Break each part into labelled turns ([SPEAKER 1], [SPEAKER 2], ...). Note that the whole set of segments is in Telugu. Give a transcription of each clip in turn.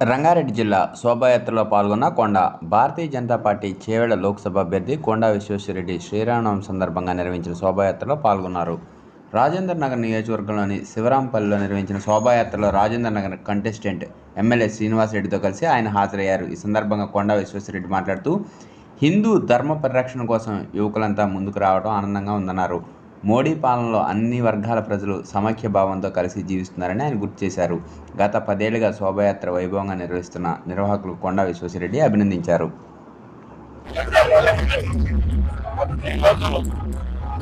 [SPEAKER 1] రంగారెడ్డి జిల్లా శోభాయాత్రలో పాల్గొన్న కొండ భారతీయ జనతా పార్టీ చేవెళ్ళ లోక్సభ అభ్యర్థి కొండా విశ్వేశ్వరరెడ్డి శ్రీరామనవం సందర్భంగా నిర్వహించిన శోభాయాత్రలో పాల్గొన్నారు. రాజేంద్ర నగర్ నియోజకవర్గంలోని శివరాంపల్లిలో నిర్వహించిన శోభాయాత్రలో రాజేంద్ర నగర్ కంటెస్టెంట్ ఎమ్మెల్యే శ్రీనివాసరెడ్డితో కలిసి ఆయన హాజరయ్యారు. ఈ సందర్భంగా కొండా విశ్వేశ్వరరెడ్డి మాట్లాడుతూ హిందూ ధర్మ పరిరక్షణ కోసం యువకులంతా ముందుకు రావడం ఆనందంగా ఉందన్నారు. మోడీ పాలనలో అన్ని వర్గాల ప్రజలు సమైక్య భావంతో కలిసి జీవిస్తున్నారని ఆయన గుర్తు చేశారు. గత పదేళ్ళుగా శోభాయాత్ర వైభవంగా నిర్వహిస్తున్న నిర్వాహకులు కొండా విశ్వేశ్వరరెడ్డి అభినందించారు.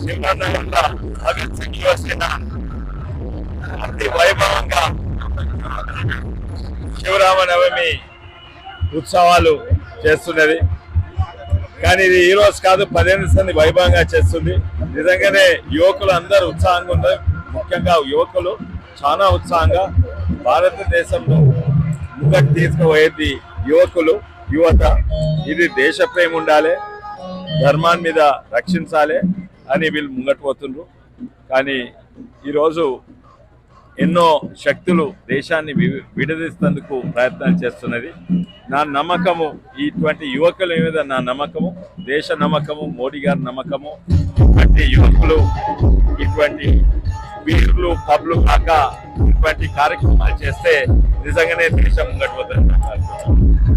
[SPEAKER 2] శివరామనవమి శివరామ నవమి ఉత్సవాలు చేస్తున్నది. కానీ ఇది ఈ రోజు కాదు పదిహేను సంది వైభవంగా చేస్తుంది. నిజంగానే యువకులు అందరూ ఉత్సాహంగా ఉన్నారు. ముఖ్యంగా యువకులు చాలా ఉత్సాహంగా భారతదేశంలో ముంగటి తీసుకుపోయేది యువకులు యువత. ఇది దేశ ప్రేమ ఉండాలి ధర్మాన్ని మీద రక్షించాలి అని వీళ్ళు ముంగట పోతుండ్రు కానీ ఈరోజు ఎన్నో శక్తులు దేశాన్ని వి- విడదీసేందుకు ప్రయత్నాలు చేస్తున్నది. నా నమ్మకము ఇటువంటి యువకుల మీద నా నమ్మకము దేశ నమ్మకము మోడీ గారి నమ్మకము ఇటువంటి యువకులు ఇటువంటి వీరులు పబ్లు కాక ఇటువంటి కార్యక్రమాలు చేస్తే నిజంగానే దేశం ముంగట పోతుంది